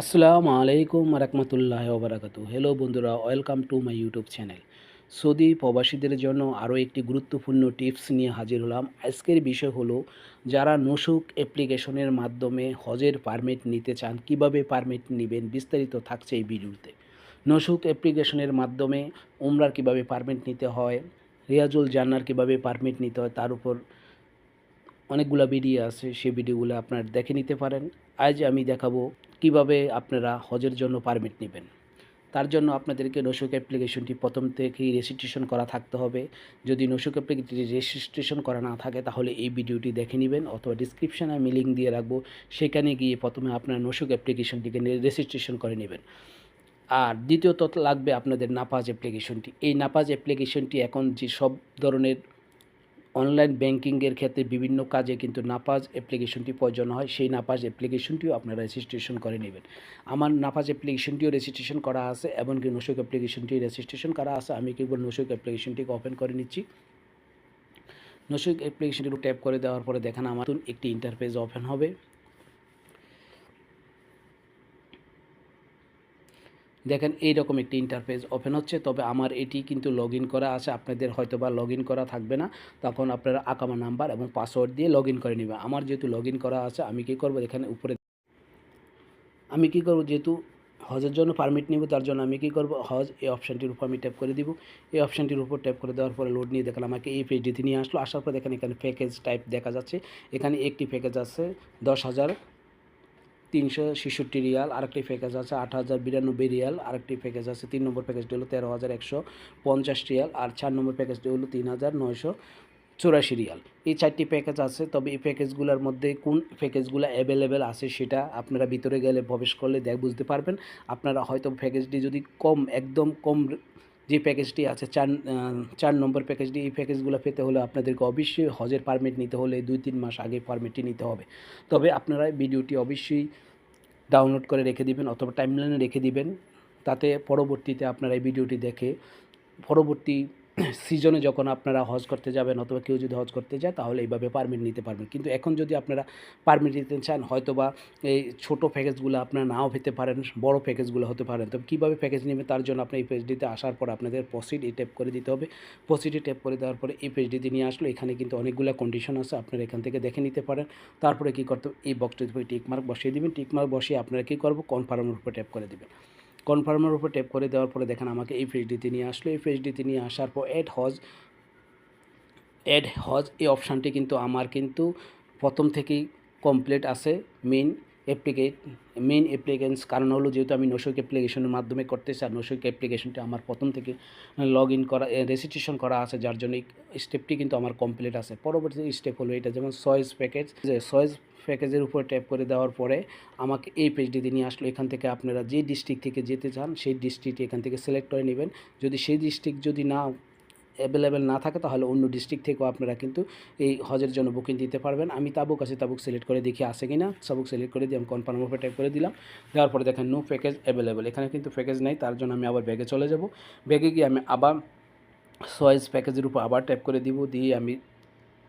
আসসালামু আলাইকুম রহমতুল্লাহ ওবরাকাতু হ্যালো বন্ধুরা welcome to my YouTube channel Saudi প্রবাসীদের জন্য আরও একটি গুরুত্বপূর্ণ টিপস নিয়ে হাজির হলাম। আজকের বিষয় হলো, যারা নসুক অ্যাপ্লিকেশনের মাধ্যমে হজের পারমিট নিতে চান, কীভাবে পারমিট নেবেন, বিস্তারিত থাকছে এই ভিডিওতে। নসুক অ্যাপ্লিকেশনের মাধ্যমে উমরার কীভাবে পারমিট নিতে হয়, রিয়াজুল জান্নার কীভাবে পারমিট নিতে হয়, তার উপর অনেকগুলো ভিডিও আছে সেই ভিডিওগুলো আপনারা দেখে নিতে পারেন। আজ আমি দেখাবো কীভাবে আপনারা হজের জন্য পারমিট নেবেন? তার জন্য আপনাদেরকে নসুক অ্যাপ্লিকেশনটি প্রথম থেকেই রেজিস্ট্রেশন করা থাকতে হবে। যদি নসুক অ্যাপ্লিকেশনটি রেজিস্ট্রেশন করা না থাকে, তাহলে এই ভিডিওটি দেখে নেবেন অথবা ডিসক্রিপশানে আমি লিঙ্ক দিয়ে রাখব। সেখানে গিয়ে প্রথমে আপনার নসুক অ্যাপ্লিকেশনটিকে রেজিস্ট্রেশন করে নেবেন। আর দ্বিতীয়ত লাগবে আপনাদের নাপাজ অ্যাপ্লিকেশনটি এই নাপাজ অ্যাপ্লিকেশনটি এখন যে সব ধরনের অনলাইন ব্যাংকিংয়ের ক্ষেত্রে বিভিন্ন কাজে কিন্তু নাপাজ অ্যাপ্লিকেশনটি প্রয়োজন হয়। সেই নাপাজ অ্যাপ্লিকেশনটিও আপনারা রেজিস্ট্রেশন করে নেবেন। আমার নাপাজ অ্যাপ্লিকেশনটিও রেজিস্ট্রেশন করা আছে, এমনকি নসুক অ্যাপ্লিকেশনটি রেজিস্ট্রেশন করা আছে। আমি কেবল নসুক অ্যাপ্লিকেশনটিকে ওপেন করে নিচ্ছি। নসুক অ্যাপ্লিকেশনটি ট্যাপ করে দেওয়ার পরে দেখেন আমার একটি ইন্টারফেস ওপেন হবে। দেখেন এইরকম একটি ইন্টারফেস ওপেন হচ্ছে, তবে আমার এটি কিন্তু লগ করা আছে, আপনাদের হয়তো বা লগ করা থাকবে না। তখন আপনারা আকামা নাম্বার এবং পাসওয়ার্ড দিয়ে লগ করে নেবেন। আমার যেহেতু লগ করা আছে, আমি কী করব? এখানে উপরে আমি কী করব? যেহেতু হজের জন্য পারমিট নিব, তার জন্য আমি কী করব? হজ, এই অপশানটির উপর আমি ট্যাপ করে দিব। এই অপশানটির উপর ট্যাপ করে দেওয়ার পরে লোড নিয়ে দেখলাম আমাকে এই পেজটিতে নিয়ে আসলো। আসার পর দেখেন এখানে প্যাকেজ টাইপ দেখা যাচ্ছে। এখানে একটি প্যাকেজ আছে দশ হাজার তিনশো ছেষট্টি রিয়াল, আরেকটি প্যাকেজ আছে আট হাজার বিরানব্বই রিয়াল, আরেকটি প্যাকেজ আছে তিন নম্বর প্যাকেজটি হলো তেরো হাজার একশো পঞ্চাশ রিয়াল, আর চার নম্বর প্যাকেজটি হলো তিন হাজার নয়শো চুরাশি রিয়াল। এই চারটি প্যাকেজ আছে, তবে এই প্যাকেজগুলোর মধ্যে কোন প্যাকেজগুলো অ্যাভেলেবেল আছে সেটা আপনারা ভিতরে গেলে প্রবেশ করলে দেখ, বুঝতে পারবেন। আপনারা হয়তো প্যাকেজটি যদি কম, একদম কম যে প্যাকেজটি আছে, চার চার নম্বর প্যাকেজটি এই প্যাকেজগুলো পেতে হলে আপনাদেরকে অবশ্যই হজের পারমিট নিতে হলে দুই, তিন মাস আগে পারমিটটি নিতে হবে। তবে আপনারা ভিডিওটি অবশ্যই ডাউনলোড করে রেখে দিবেন অথবা টাইমলাইনে রেখে দিবেন। তাতে পরবর্তীতে আপনারা এই ভিডিওটি দেখে পরবর্তী সিজনে যখন আপনারা হজ করতে যাবেন অথবা কেউ যদি হজ করতে যায়, তাহলে এইভাবে পারমিট নিতে পারবেন। কিন্তু এখন যদি আপনারা পারমিট নিতে চান হয়তো বা এই ছোটো প্যাকেজগুলো আপনারা নাও পেতে পারেন, বড় প্যাকেজগুলো হতে পারেন। তবে কীভাবে প্যাকেজ নেবেন, তার জন্য আপনার এই পেজটিতে আসার পর আপনাদের প্রসিড এই ট্যাপ করে দিতে হবে। প্রসিডে ট্যাপ করে দেওয়ার পরে এই পেজটিতে নিয়ে আসলো এখানে কিন্তু অনেকগুলো কন্ডিশন আছে, আপনারা এখান থেকে দেখে নিতে পারেন। তারপরে কী করতে এই বক্সটির উপরে টিকমার্ক বসিয়ে দিবেন। টিকমার্ক বসিয়ে আপনারা কী করব? কনফার্মের উপর ট্যাপ করে দেবেন। কনফার্মের উপর ট্যাপ করে দেওয়ার পরে দেখেন আমাকে এই পেজটিতে নিয়ে আসলো। এই পেজটিতে নিয়ে আসার পর অ্যাড হজ অ্যাড হজ এই অপশানটি কিন্তু আমার কিন্তু প্রথম থেকেই কমপ্লিট আছে মেন অ্যাপ্লিকেট মেন অ্যাপ্লিকেন্স কারণ হলো যেহেতু আমি নসইক অ্যাপ্লিকেশনের মাধ্যমে করতেছি, আর নসইক অ্যাপ্লিকেশনটি আমার প্রথম থেকে লগ ইন করা রেজিস্ট্রেশন করা আছে, যার জন্য এই স্টেপটি কিন্তু আমার কমপ্লিট আছে। পরবর্তী স্টেপ হলো এটা যেমন সয়েজ প্যাকেজ যে সয়েজ প্যাকেজের উপর ট্যাপ করে দেওয়ার পরে আমাকে এই পেজটিতে নিয়ে আসলো। এখান থেকে আপনারা যে ডিস্ট্রিক্ট থেকে যেতে চান, সেই ডিস্ট্রিক্ট এখান থেকে সিলেক্ট করে নেবেন। যদি সেই ডিস্ট্রিক্ট যদি না অ্যাভেলেবেল না থাকে, তাহলে অন্য ডিস্ট্রিক্ট থেকেও আপনারা কিন্তু এই হজের জন্য বুকিং দিতে পারবেন। আমি তাবুক আছে, তাবুক সিলেক্ট করে দেখি আসে কি না তাবুক সিলেক্ট করে দিয়ে আমি কনফার্ম উপরে টাইপ করে দিলাম। দেওয়ার পরে দেখেন নো প্যাকেজ অ্যাভেলেবেল এখানে কিন্তু প্যাকেজ নেই, তার জন্য আমি আবার ব্যাগে চলে যাব। ব্যাগে গিয়ে আমি আবার সয়েজ প্যাকেজের উপর আবার ট্যাপ করে দিব, দিয়ে আমি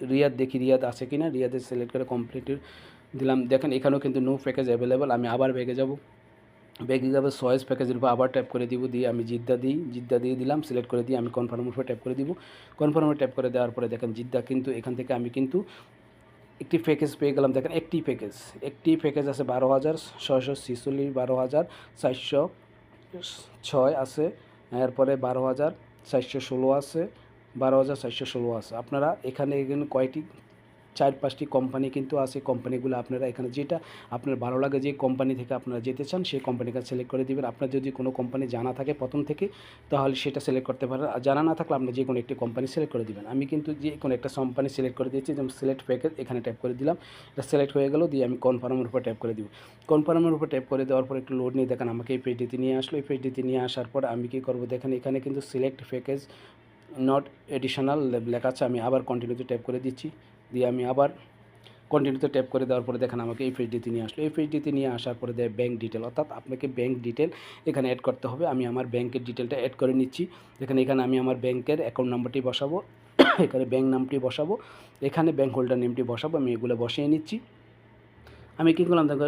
রিয়াদ দেখি রিয়াদ আছে কি না রিয়াদের সিলেক্ট করে কমপ্লিট দিলাম। দেখেন এখানেও কিন্তু নো প্যাকেজ অ্যাভেলেবেল আমি আবার ব্যাগে যাব। ব্যাগে যাবে সয়েজ প্যাকেজের উপর আবার ট্যাপ করে দিব, দিয়ে আমি জিদ্দা দিই, জিদ্দা দিয়ে দিলাম সিলেক্ট করে দিয়ে আমি কনফার্মের উপর ট্যাপ করে দিব। কনফার্মের ট্যাপ করে দেওয়ার পরে দেখেন জিদ্দা কিন্তু এখান থেকে আমি কিন্তু একটি প্যাকেজ পেয়ে গেলাম। দেখেন একটি প্যাকেজ একটি প্যাকেজ আছে বারো হাজার ছয়শো ছিচল্লিশ বারো হাজার চারশো ছয় আছে, এরপরে বারো হাজার চারশো ষোলো আছে, বারো হাজার চারশো ষোলো আছে। আপনারা এখানে এখানে কয়টি চার পাঁচটি কোম্পানি কিন্তু আছে কোম্পানিগুলো আপনারা এখানে যেটা আপনার ভালো লাগে যে কোম্পানি থেকে আপনারা যেতে চান, সেই কোম্পানিকে সিলেক্ট করে দেবেন। আপনার যদি কোনো কোম্পানি জানা থাকে প্রথম থেকে, তাহলে সেটা সিলেক্ট করতে পারেন। আর জানা না থাকলে আপনি যে কোনো একটি কোম্পানি সিলেক্ট করে দেবেন। আমি কিন্তু যে কোনো একটা কোম্পানি সিলেক্ট করে দিয়েছি, যেমন সিলেক্ট প্যাকেজ এখানে ট্যাপ করে দিলাম। এটা সিলেক্ট হয়ে গেল, দিয়ে আমি কনফার্মের উপর ট্যাপ করে দিব। কনফার্মের উপর ট্যাপ করে দেওয়ার পর একটু লোড নিয়ে দেখেন, আমাকে এই পেজটিতে নিয়ে আসলো। এই পেজটিতে নিয়ে আসার পর আমি কী করব? দেখেন, এখানে কিন্তু সিলেক্ট প্যাকেজ নট এডিশনাল লেখা আছে। আমি আবার কন্টিনিউতে ট্যাপ করে দিচ্ছি। দিয়ে আমি আবার কন্টিনিউতে ট্যাপ করে দেওয়ার পরে দেখেন আমাকে এই নিয়ে আসলো। এই নিয়ে আসার পরে দেয় ব্যাঙ্ক ডিটেল অর্থাৎ আপনাকে ব্যাঙ্ক ডিটেল এখানে অ্যাড করতে হবে। আমি আমার ব্যাঙ্কের ডিটেলটা অ্যাড করে নিচ্ছি। দেখেন এখানে আমি আমার ব্যাঙ্কের অ্যাকাউন্ট নাম্বারটি বসাবো। এখানে ব্যাঙ্ক নামটি বসাবো। এখানে ব্যাঙ্ক হোল্ডার নেমটি বসাবো। আমি এগুলো বসিয়ে নিচ্ছি। আমি কী করলাম? দেখো,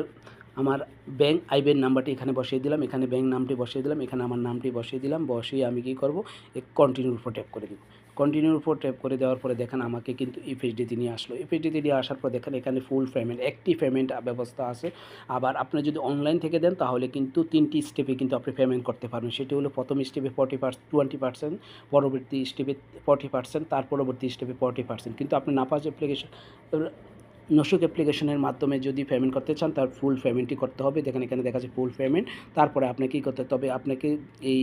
আমার ব্যাঙ্ক আইবের নাম্বারটি এখানে বসিয়ে দিলাম। এখানে ব্যাঙ্ক নামটি বসিয়ে দিলাম। এখানে আমার নামটি বসিয়ে দিলাম। বসিয়ে আমি কী করব? কন্টিনিউর উপর ট্যাপ করে দিব। কন্টিনিউর উপর ট্যাপ করে দেওয়ার পরে দেখেন আমাকে কিন্তু ইপিএইচডিতে নিয়ে আসলো। ইপিএইচডিতে নিয়ে আসার পর দেখেন এখানে ফুল পেমেন্ট একটি পেমেন্ট ব্যবস্থা আছে। আবার আপনি যদি অনলাইন থেকে দেন, তাহলে কিন্তু তিনটি স্টেপে কিন্তু আপনি পেমেন্ট করতে পারবেন। সেটি হলো প্রথম স্টেপে ফর্টি পার্সেন্ট টোয়েন্টি পার্সেন্ট পরবর্তী স্টেপে ফর্টি পার্সেন্ট তার পরবর্তী স্টেপে ফর্টি পার্সেন্ট কিন্তু আপনি নাপাস অ্যাপ্লিকেশন নসুক অ্যাপ্লিকেশনের মাধ্যমে যদি পেমেন্ট করতে চান, তার ফুল পেমেন্টই করতে হবে। দেখেন এখানে দেখা যাচ্ছে ফুল পেমেন্ট তারপরে আপনাকে কী করতে তবে আপনাকে এই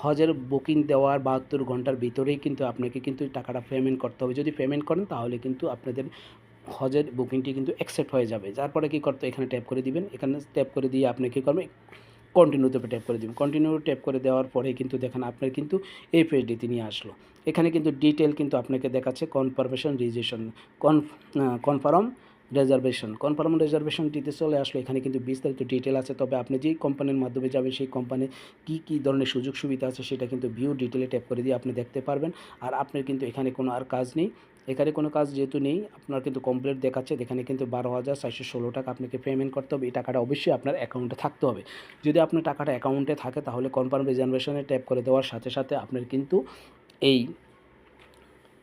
হজের বুকিং দেওয়ার বাহাত্তর ঘণ্টার ভিতরেই কিন্তু আপনাকে কিন্তু টাকাটা পেমেন্ট করতে হবে। যদি পেমেন্ট করেন তাহলে কিন্তু আপনাদের হজের বুকিংটি কিন্তু অ্যাকসেপ্ট হয়ে যাবে। যার পরে কী করতে, এখানে ট্যাপ করে দিবেন। এখানে ট্যাপ করে দিয়ে আপনি কী করবেন? কন্টিনিউতে ট্যাপ করে দিবেন। কন্টিনিউ ট্যাপ করে দেওয়ার পরে কিন্তু দেখেন আপনার কিন্তু এই পেজটিতে নিয়ে আসলো। এখানে কিন্তু ডিটেল কিন্তু আপনাকে দেখাচ্ছে confirmation registration confirm reservation confirm রেজার্ভেশনটিতে চলে আসলো। এখানে কিন্তু বিস্তারিত ডিটেল আছে, তবে আপনি যেই কোম্পানির মাধ্যমে যাবেন, সেই কোম্পানির কী কী ধরনের সুযোগ সুবিধা আছে সেটা কিন্তু ভিউ ডিটেলে ট্যাপ করে দিয়ে আপনি দেখতে পারবেন। আর আপনার কিন্তু এখানে কোনো আর কাজ নেই। এখানে কোনো কাজ যেহেতু নেই, আপনার কিন্তু কমপ্লিট দেখাচ্ছে, এখানে কিন্তু বারো হাজার চারশো ষোলো টাকা আপনাকে পেমেন্ট করতে হবে। এই টাকাটা অবশ্যই আপনার অ্যাকাউন্টে থাকতে হবে। যদি আপনার টাকাটা অ্যাকাউন্টে থাকে, তাহলে কনফার্ম রিজার্ভেশনে ট্যাপ করে দেওয়ার সাথে সাথে আপনার কিন্তু এই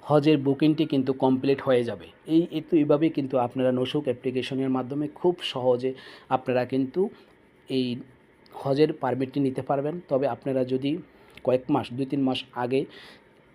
হজের বুকিংটি কিন্তু কমপ্লিট হয়ে যাবে। এই তো এইভাবেই কিন্তু আপনারা নসুক অ্যাপ্লিকেশনের মাধ্যমে খুব সহজে আপনারা কিন্তু এই হজের পারমিটটি নিতে পারবেন। তবে আপনারা যদি কয়েক মাস, দুই তিন মাস আগে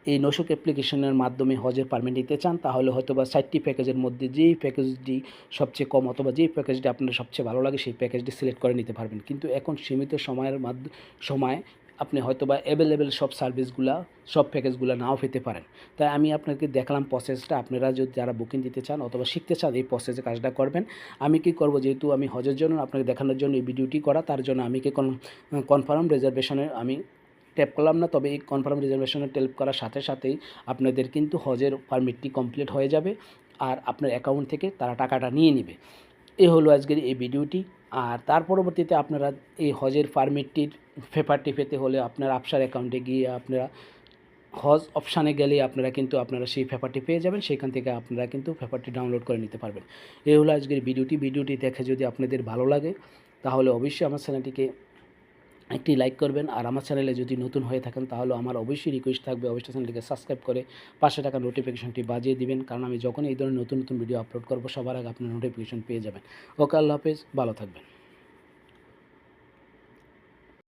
এই নসুক অ্যাপ্লিকেশনের মাধ্যমে হজের পারমিট নিতে চান, তাহলে হয়তো বা ষাটটি প্যাকেজের মধ্যে যেই প্যাকেজটি সবচেয়ে কম অথবা যেই প্যাকেজটি আপনার সবচেয়ে ভালো লাগে, সেই প্যাকেজটি সিলেক্ট করে নিতে পারবেন। কিন্তু এখন সীমিত সময়ের মাধ্যমে, সময় আপনি হয়তো বা অ্যাভেলেবেল সব সার্ভিসগুলা সব প্যাকেজগুলো নাও পেতে পারেন। তাই আমি আপনাকে দেখলাম প্রসেসটা আপনারা যদি যারা বুকিং দিতে চান অথবা শিখতে চান এই প্রসেসে কাজটা করবেন। আমি কি করব? যেহেতু আমি হজের জন্য, আপনাকে দেখানোর জন্য এই ভিডিওটি করা, তার জন্য আমি কি কনফার্ম রিজার্ভেশনের আমি ট্যাপ করলাম না। তবে এই কনফার্ম রিজার্ভেশনে ট্যাপ করার সাথে সাথেই আপনাদের কিন্তু হজের পারমিটটি কমপ্লিট হয়ে যাবে। আর আপনার অ্যাকাউন্ট থেকে তারা টাকাটা নিয়ে নেবে। এই হলো আজকের এই ভিডিওটি। আর তার পরবর্তীতে আপনারা এই হজের পারমিটটির পেপারটি পেতে হলে আপনার আপসার অ্যাকাউন্টে গিয়ে আপনারা হজ অপশানে গেলে আপনারা কিন্তু আপনারা সেই পেপারটি পেয়ে যাবেন। সেখান থেকে আপনারা কিন্তু পেপারটি ডাউনলোড করে নিতে পারবেন। এই হলো আজকের ভিডিওটি। ভিডিওটি দেখে যদি আপনাদের ভালো লাগে, তাহলে অবশ্যই আমার চ্যানেলটিকে একটি লাইক করবেন। আর আমার চ্যানেলে যদি নতুন হয়ে থাকেন, তাহলে আমার অবশ্যই রিকোয়েস্ট থাকবে। অবশ্যই চ্যানেলটিকে সাবস্ক্রাইব করে পাশে টাকা নোটিফিকেশনটি বাজিয়ে দিবেন। কারণ আমি যখন এই ধরনের নতুন নতুন ভিডিও আপলোড করব, সবার আগে আপনার নোটিফিকেশন পেয়ে যাবেন। ওকে, আল্লাহ হাফেজ। ভালো থাকবেন।